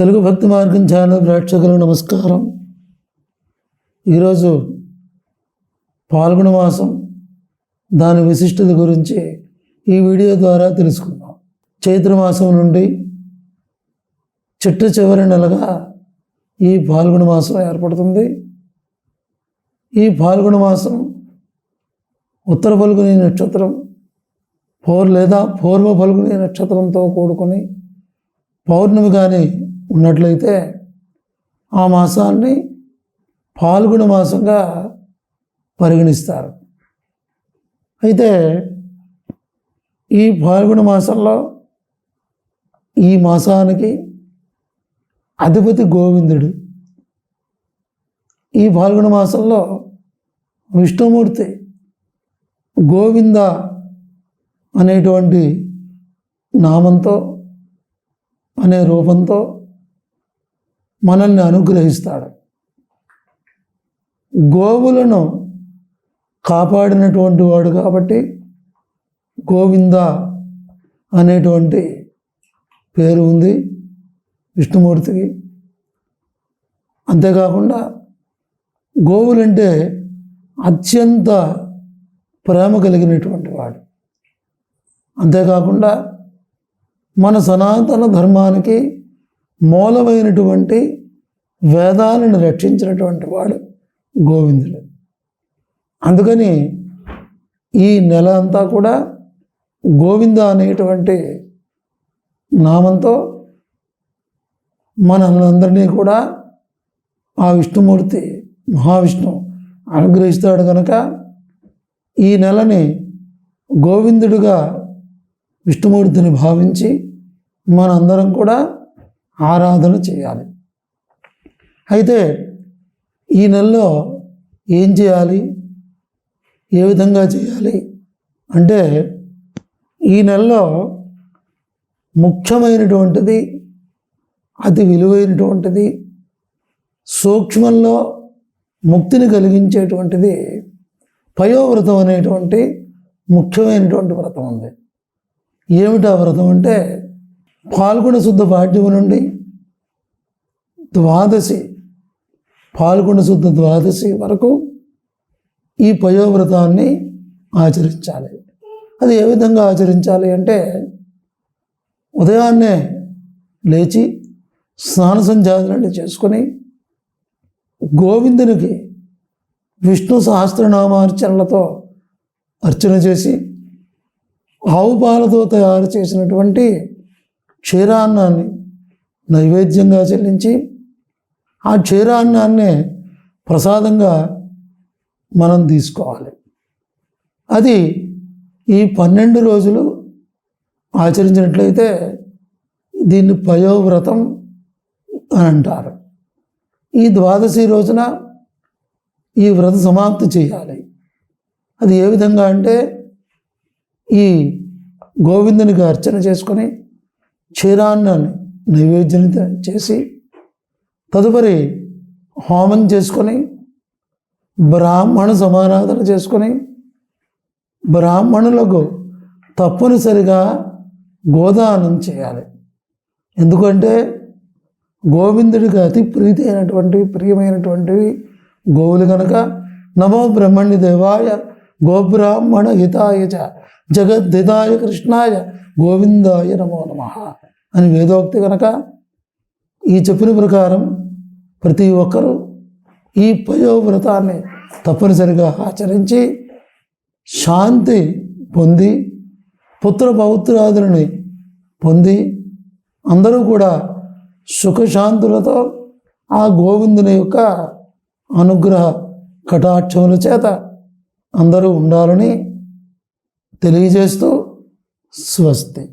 తెలుగు భక్తి మార్గం ఛానల్ ప్రేక్షకులకు నమస్కారం. ఈరోజు పాల్గొన మాసం. దాని విశిష్టత గురించి ఈ వీడియో ద్వారా తెలుసుకుందాం. చైత్ర మాసం నుండి చిట్ట చివరి నెలగా ఈ పాల్గొన మాసం ఏర్పడుతుంది. ఈ పాల్గొన మాసం ఉత్తర పలుకునే నక్షత్రం పౌర్ లేదా పూర్వ పలుకునే నక్షత్రంతో కూడుకొని పౌర్ణమి కానీ ఉన్నట్లయితే ఆ మాసాన్ని పాల్గొన మాసంగా పరిగణిస్తారు. అయితే ఈ పాల్గొన మాసంలో ఈ మాసానికి అధిపతి గోవిందుడు. ఈ పాల్గొన మాసంలో విష్ణుమూర్తి గోవింద అనేటువంటి నామంతో అనే రూపంతో మనల్ని అనుగ్రహిస్తాడు. గోవులను కాపాడినటువంటి వాడు కాబట్టి గోవింద అనేటువంటి పేరు ఉంది విష్ణుమూర్తికి. అంతేకాకుండా గోవులంటే అత్యంత ప్రేమ కలిగినటువంటి వాడు. అంతేకాకుండా మన సనాతన ధర్మానికి మూలమైనటువంటి వేదాలను రక్షించినటువంటి వాడు గోవిందుడు. అందుకని ఈ నెల అంతా కూడా గోవింద అనేటువంటి నామంతో మనందరినీ కూడా ఆ విష్ణుమూర్తి మహావిష్ణువు అనుగ్రహిస్తాడు కనుక ఈ నెలని గోవిందుడిగా విష్ణుమూర్తిని భావించి మనందరం కూడా ఆరాధన చేయాలి. అయితే ఈ నెలలో ఏం చేయాలి? ఏ విధంగా చేయాలి? అంటే ఈ నెలలో ముఖ్యమైనటువంటిది అతి విలువైనటువంటిది సూక్ష్మంలో ముక్తిని కలిగించేటువంటిది పయోవ్రతం అనేటువంటి ముఖ్యమైనటువంటి వ్రతం ఉంది. ఏమిటా వ్రతం అంటే పాల్గొన శుద్ధ పాఠ్యము నుండి ద్వాదశి పాల్గొన శుద్ధ ద్వాదశి వరకు ఈ పయోవ్రతాన్ని ఆచరించాలి. అది ఏ విధంగా ఆచరించాలి అంటే ఉదయాన్నే లేచి స్నాన సంధ్యాదులన్నీ చేసుకొని గోవిందునికి విష్ణు సహస్రనామార్చనలతో అర్చన చేసి ఆవు పాలతో తయారు చేసినటువంటి క్షీరాన్నాన్ని నైవేద్యంగా చెల్లించి ఆ క్షీరాన్నాన్నే ప్రసాదంగా మనం తీసుకోవాలి. అది ఈ పన్నెండు రోజులు ఆచరించినట్లయితే దీన్ని పయోవ్రతం అని అంటారు. ఈ ద్వాదశి రోజున ఈ వ్రత సమాప్తి చేయాలి. అది ఏ విధంగా అంటే ఈ గోవిందునికి అర్చన చేసుకొని క్షీరాన్నాన్ని నైవేద్యం చేసి తదుపరి హోమం చేసుకొని బ్రాహ్మణ సమారాధన చేసుకొని బ్రాహ్మణులకు తప్పనిసరిగా గోదానం చేయాలి. ఎందుకంటే గోవిందుడికి అతి ప్రీతి అయినటువంటివి ప్రియమైనటువంటివి గోవులు కనుక నమో బ్రహ్మణ్య దేవాయ గోబ్రాహ్మణ హితాయ చ జగద్ధితాయ కృష్ణాయ గోవిందాయ నమో నమ అని వేదోక్తి కనుక ఈ చెప్పిన ప్రకారం ప్రతి ఒక్కరూ ఈ పయోవ్రతాన్ని తప్పనిసరిగా ఆచరించి శాంతి పొంది పుత్ర పౌత్రాదులని పొంది అందరూ కూడా సుఖశాంతులతో ఆ గోవిందుని యొక్క అనుగ్రహ కటాక్షముల చేత అందరూ ఉండాలని తెలియజేస్తూ స్వస్తి.